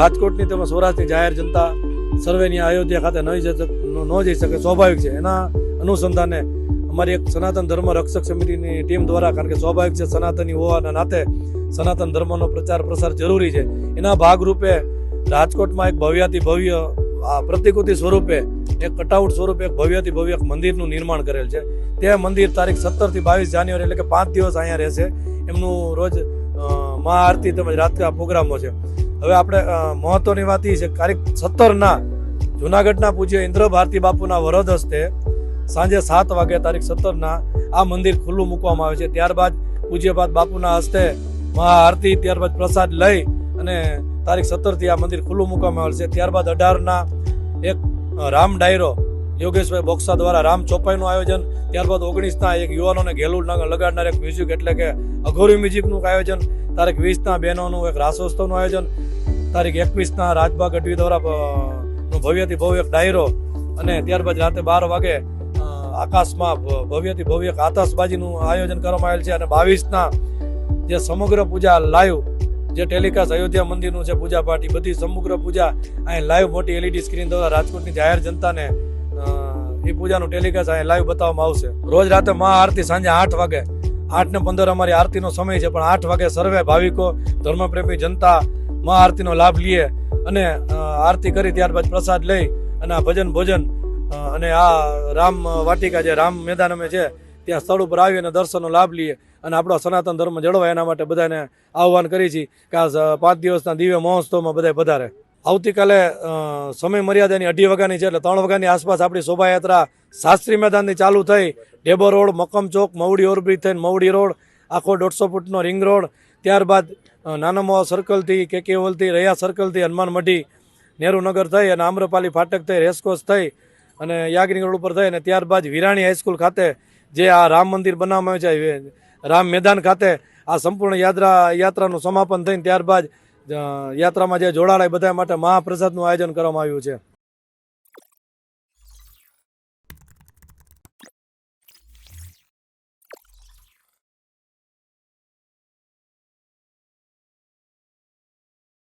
રાજકોટની તેમજ સૌરાષ્ટ્રની જાહેર જનતા સર્વેની અયોધ્યા ખાતે ન જઈ ન જઈ શકે, સ્વાભાવિક છે. એના અનુસંધાને અમારી એક સનાતન ધર્મ રક્ષક સમિતિની ટીમ દ્વારા, કારણ કે સ્વાભાવિક છે સનાતની હોવાના નાતે સનાતન ધર્મનો પ્રચાર પ્રસાર જરૂરી છે. એના ભાગરૂપે રાજકોટમાં એક ભવ્યાતિ ભવ્ય, આ પ્રતિકૃતિ સ્વરૂપે, એક કટઆઉટ સ્વરૂપે એક ભવ્યથી ભવ્ય એક મંદિરનું નિર્માણ કરેલ છે. તે મંદિર તારીખ સત્તરથી બાવીસ જાન્યુઆરી, એટલે કે પાંચ દિવસ અહીંયા રહેશે. એમનું રોજ મહાઆરતી તેમજ રાતના પ્રોગ્રામો છે. હવે આપણે મહત્વની વાત એ છે તારીખ સત્તરના જુનાગઢના પૂજ્ય ઇન્દ્ર ભારતી બાપુના વરદ હસ્તે સાંજે સાત વાગે તારીખ સત્તરના આ મંદિર ખુલ્લું મૂકવામાં આવે છે. ત્યારબાદ પૂજ્યપાદ બાપુના હસ્તે મહાઆરતી, ત્યારબાદ પ્રસાદ લઈ અને તારીખ સત્તરથી આ મંદિર ખુલ્લું મૂકવામાં આવે છે. ત્યારબાદ અઢારના એક રામ ડાયરો યોગેશભાઈ બોક્સા દ્વારા રામ ચોપાઈનું આયોજન, ત્યારબાદ ઓગણીસના એક યુવાનોને ઘેલું લગાડનાર એક મ્યુઝિક એટલે કે અઘોરી મ્યુઝિકનું આયોજન, તારીખ વીસના બહેનોનું એક રાસોત્સવનું આયોજન, તારીખ એકવીસના રાજભાગ ગઢવી દ્વારા ભવ્યથી ભવ્ય એક ડાયરો અને ત્યારબાદ રાતે બાર વાગે આકાશમાં ભવ્યથી ભવ્ય એક આતશબાજીનું આયોજન કરવામાં આવેલ છે અને બાવીસના જે સમગ્ર પૂજા લાઈવ, જે ટેલિકાસ્ટ અયોધ્યા મંદિરનું છે પૂજા પાઠ બધી સમગ્ર પૂજા અહીં લાઈવ મોટી એલઈડી સ્ક્રીન દ્વારા રાજકોટની જાહેર જનતાને એ પૂજાનું ટેલિકાસ્ટ અહીંયા લાઈવ બતાવવામાં આવશે. રોજ રાતે મહાઆરતી સાંજે આઠ વાગે. આઠ ને પંદર અમારી આરતીનો સમય છે, પણ આઠ વાગે સર્વે ભાવિકો, ધર્મપ્રેમી જનતા મહા આરતીનો લાભ લઈએ અને આરતી કરી ત્યારબાદ પ્રસાદ લઈ અને આ ભજન ભોજન અને આ રામ વાટિકા જે રામ મેદાન અમે છે, ત્યાં સ્થળ ઉપર આવી અને દર્શનનો લાભ લઈએ અને આપણો સનાતન ધર્મ જળવાય એના માટે બધાને આહવાન કરી છીએ કે આ પાંચ દિવસના દિવ્ય મહોત્સવમાં બધા પધારે. આવતીકાલે સમય મર્યાદાની અઢી વાગ્યાની છે એટલે ત્રણ વાગ્યાની આસપાસ આપણી શોભાયાત્રા શાસ્ત્રી મેદાનથી ચાલુ થઈ. ડેબો રોડ મક્કમ ચોક મવડી ઓરબ્રિજ થઈને મવડી રોડ આખો દોઢસો ફૂટનો રિંગ રોડ. ત્યારબાદ અ, નાના મોવા સર્કલથી કે હોલથી રહ્યા સર્કલથી હનુમાન મઢી નહેરુનગર થઈ અને આમ્રપાલી ફાટક થઈ રેસકોસ થઈ અને યાગરિંગ રોડ ઉપર થઈ અને ત્યારબાદ વિરાણી હાઈસ્કૂલ ખાતે જે આ રામ મંદિર બનાવવામાં આવ્યું છે રામ મેદાન ખાતે આ સંપૂર્ણ યાત્રા યાત્રાનું સમાપન થઈને ત્યારબાદ યાત્રામાં જે જોડાણાય બધા માટે મહાપ્રસાદનું આયોજન કરવામાં આવ્યું છે.